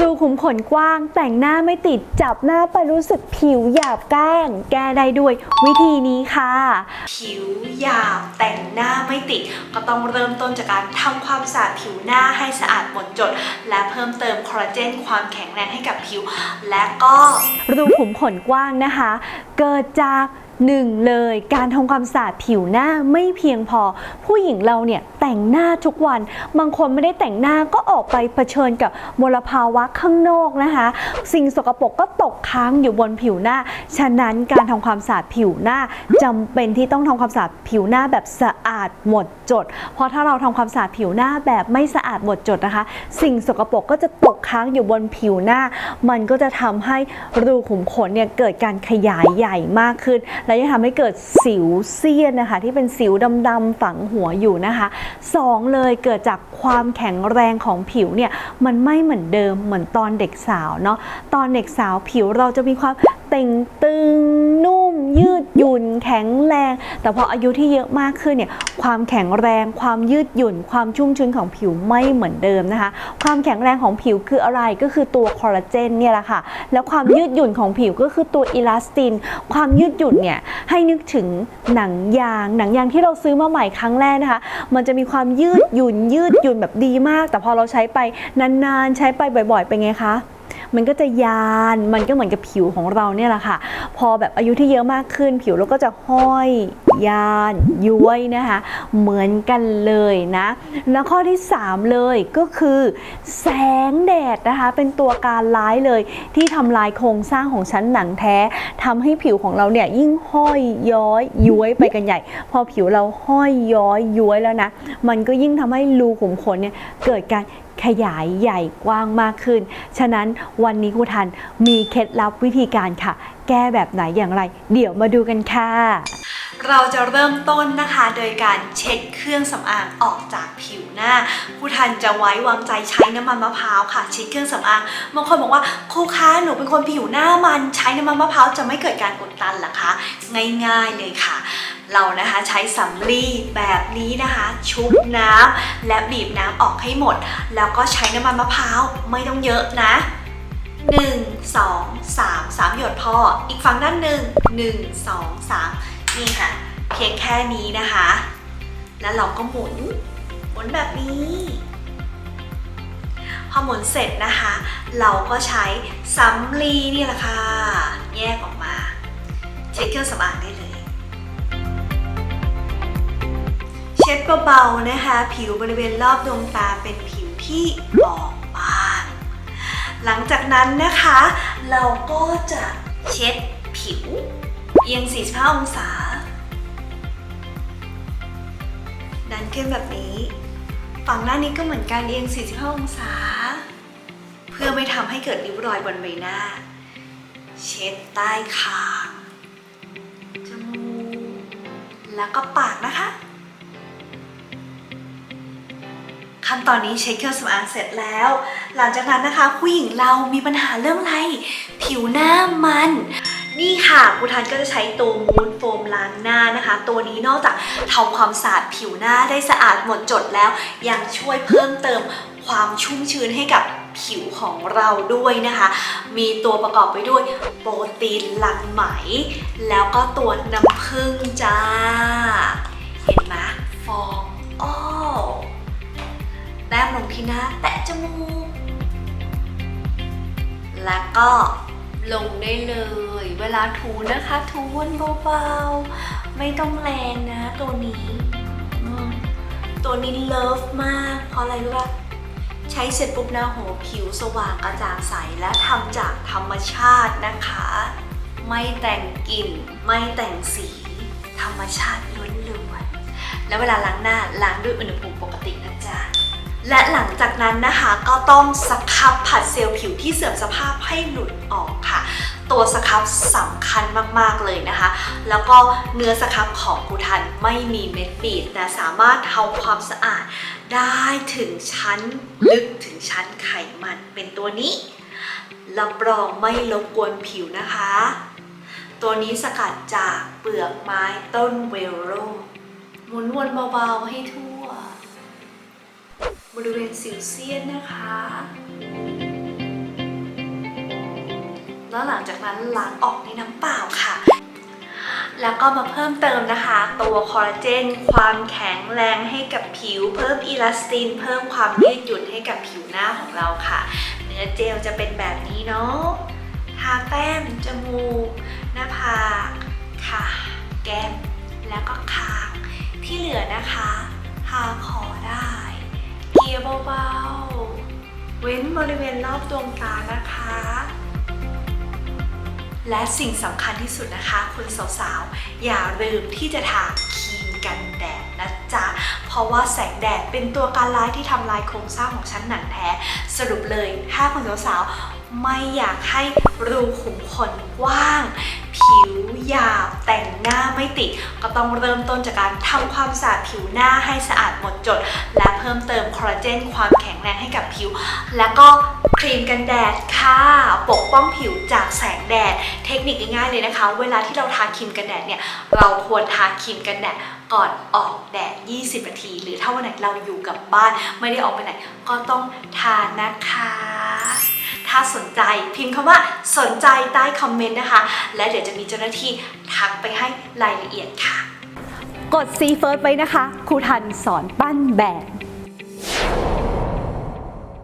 รูขุมขนกว้าง แต่งหน้าไม่ติดจับหน้าไปรู้สึกผิวหยาบก้านแก้ได้ด้วยวิธีนี้ค่ะ ผิวหยาบแต่งหน้าไม่ติด ก็ต้องเริ่มต้นจากการทำความสะอาดผิวหน้าให้สะอาดหมดจด และเพิ่มเติมคอลลาเจนความแข็งแรงให้กับผิว และก็รูขุมขนกว้างนะคะ เกิดจาก หนึ่งเลยการทำความสะอาดผิวหน้าไม่เพียงพอ ผู้หญิงเราเนี่ยแต่งหน้าทุกวัน บางคนไม่ได้แต่งหน้าก็ออกไปเผชิญกับมลภาวะข้างนอกนะคะ สิ่งสกปรกก็ตกค้างอยู่บนผิวหน้า ฉะนั้นการทำความสะอาดผิวหน้าจำเป็นที่ต้องทำความสะอาดผิวหน้าแบบสะอาดหมดจด เพราะถ้าเราทำความสะอาดผิวหน้าแบบไม่สะอาดหมดจดนะคะ สิ่งสกปรกก็จะตกค้างอยู่บนผิวหน้า มันก็จะทำให้รูขุมขนเนี่ยเกิดการขยายใหญ่มากขึ้นและยังทำให้เกิดสิวเซียนนะคะ ที่เป็นสิวดำๆฝังหัวอยู่นะคะสองเลยเกิดจากความแข็งแรงของผิวเนี่ยมันไม่เหมือนเดิมเหมือนตอนเด็กสาวเนาะตอนเด็กสาวผิวเราจะมีความเต่งตึงนุ่ม ยืดหยุ่น แข็งแรง แต่พออายุที่เยอะมากขึ้นเนี่ยความแข็งแรง ความยืดหยุ่น ความชุ่มชื้นของผิวไม่เหมือนเดิมนะคะ ความแข็งแรงของผิวคืออะไรก็คือตัวคอลลาเจนเนี่ยแหละค่ะแล้วความยืดหยุ่นของผิวก็คือตัวอิลาสติน ความยืดหยุ่นเนี่ยให้นึกถึงหนังยาง หนังยางที่เราซื้อมาใหม่ครั้งแรกนะคะ มันจะมีความยืดหยุ่นยืดหยุ่นแบบดีมาก แต่พอเราใช้ไปนานๆ ใช้ไปบ่อยๆเป็นไงคะ มันก็จะยาน มันก็เหมือนกับผิวของเราเนี่ยแหละค่ะ พอแบบอายุที่เยอะมากขึ้น ผิวเราก็จะห้อยยานย้วยนะคะ เหมือนกันเลยนะแล้วข้อที่ 3 เลยก็คือ แสงแดดนะคะเป็นตัวการร้ายเลยที่ทำลายโครงสร้างของชั้นหนังแท้ทำให้ผิวของเราเนี่ยยิ่งห้อยย้อยย้วยไปกันใหญ่ พอผิวเราห้อยย้อยย้วยแล้วนะ มันก็ยิ่งทำให้รูขุมขนเนี่ยเกิดการ ขยายใหญ่กว้างมากขึ้น ฉะนั้นวันนี้ครูทันมีเคล็ดลับวิธีการค่ะ แก้แบบไหนอย่างไร เดี๋ยวมาดูกันค่ะ เราจะเริ่มต้นนะคะ โดยการเช็ดเครื่องสำอางออกจากผิวหน้า ผู้ทันจะไว้วางใจใช้น้ำมันมะพร้าวค่ะ เช็ดเครื่องสำอางบางคนบอกว่าครูคะหนูเป็นคนผิวหน้ามันใช้น้ำมันมะพร้าวจะไม่เกิดการอุดตันหรอคะง่ายๆเลยค่ะ เรานะคะใช้สำลีแบบนี้นะคะ ชุบน้ำและบีบน้ำออกให้หมด แล้วก็ใช้น้ำมันมะพร้าวไม่ต้องเยอะนะ1 2 3 3 หยดพอ อีกฝั่งด้านหนึ่ง1 2 3 นี่ค่ะ เพียงแค่นี้นะคะ แล้วเราก็หมุน หมุนแบบนี้ พอหมุนเสร็จนะคะ เราก็ใช้สำลีนี่แหละค่ะ แยกออกมา เช็ดเครื่องสำอางได้เลย เช็ดเบาๆนะคะ ผิวบริเวณรอบดวงตาเป็นผิวที่บอบบางหลังจากนั้นนะคะ เราก็จะเช็ดผิวเอียง45องศา ดันขึ้นแบบนี้ ฝั่งหน้านี้ก็เหมือนกันเอียง 45 องศา เพื่อไม่ทำให้เกิดริ้วรอยบนใบหน้า เช็ดใต้คางจมูกแล้วก็ปากนะคะ ขั้นตอนนี้เช็คเครื่องสำอางเสร็จแล้ว หลังจากนั้นนะคะ ผู้หญิงเรามีปัญหาเรื่องอะไร ผิวหน้ามัน นี่ค่ะครูทันก็จะใช้ตัวมูนโฟมล้างหน้านะคะ ตัวนี้นอกจากทำความสะอาดผิวหน้าได้สะอาดหมดจดแล้ว ยังช่วยเพิ่มเติมความชุ่มชื้นให้กับผิวของเราด้วยนะคะ มีตัวประกอบไปด้วยโปรตีนหลั่งไหม แล้วก็ตัวน้ำผึ้งจ้า เห็นไหมฟองอ้อแต้มลงที่หน้าแตะจมูก แล้วก็ ลงได้เลย เวลาถูนะคะ ถูวนเบาๆ ไม่ต้องแรงนะตัวนี้ ตัวนี้เลิฟมาก เพราะอะไรรู้ป่ะใช้เสร็จปุ๊บนะโหผิวสว่างกระจ่างใสและทำจากธรรมชาตินะคะ ไม่แต่งกลิ่น ไม่แต่งสี ธรรมชาติล้วนๆแล้วเวลาล้างหน้าล้างด้วยอุณหภูมิปกตินะจ๊ะ และหลังจากนั้นนะคะก็ต้องสครับผัดเซลล์ผิวที่เสื่อมสภาพให้หลุดออกค่ะ ตัวสครับสำคัญมากๆเลยนะคะ แล้วก็เนื้อสครับของกูทันไม่มีเม็ดบีดแต่สามารถทำความสะอาดได้ถึงชั้นลึกถึงชั้นไขมันเป็นตัวนี้รับรองไม่รบกวนผิวนะคะ ตัวนี้สกัดจากเปลือกไม้ต้นเวลโรหมุนวนเบาๆให้ทั่ว บริเวณสิวเซียนนะคะ แล้วหลังจากนั้นล้างออกในน้ำเปล่าค่ะ แล้วก็มาเพิ่มเติมนะคะ ตัวคอลลาเจน ความแข็งแรงให้กับผิว เพิ่มอีลาสติน เพิ่มความยืดหยุ่นให้กับผิวหน้าของเราค่ะ เนื้อเจลจะเป็นแบบนี้เนาะ ทาแต้มจมูก หน้าผากค่ะ แก้ม แล้วก็คาง ที่เหลือนะคะ ทาคอได้ ยเบาๆ เว้นบริเวณรอบดวงตานะคะ และสิ่งสำคัญที่สุดนะคะ คุณสาวๆ อย่าลืมที่จะทาครีมกันแดดนะจ๊ะ เพราะว่าแสงแดดเป็นตัวการร้ายที่ทำลายโครงสร้างของชั้นหนังแท้ สรุปเลยถ้าคุณสาวๆ ไม่อยากให้รูขุมขนกว้าง ผิวหยาบแต่งหน้าไม่ติด ก็ต้องเริ่มต้นจากการทำความสะอาดผิวหน้าให้สะอาดหมดจด และเพิ่มเติมคอลลาเจนความแข็งแรงให้กับผิว แล้วก็ครีมกันแดดค่ะปกป้องผิวจากแสงแดด เทคนิคง่ายๆเลยนะคะ เวลาที่เราทาครีมกันแดดเนี่ยเราควรทาครีมกันแดดก่อนออกแดด 20 นาที หรือถ้าวันไหนเราอยู่กับบ้านไม่ได้ออกไปไหน ก็ต้องทานนะคะ ถ้าสนใจพิมพ์คำว่าสนใจใต้คอมเมนต์นะคะ และเดี๋ยวจะมีเจ้าหน้าที่ทักไปให้รายละเอียดค่ะ กด C First ไว้นะคะ ครูทันสอนปั้นแบบ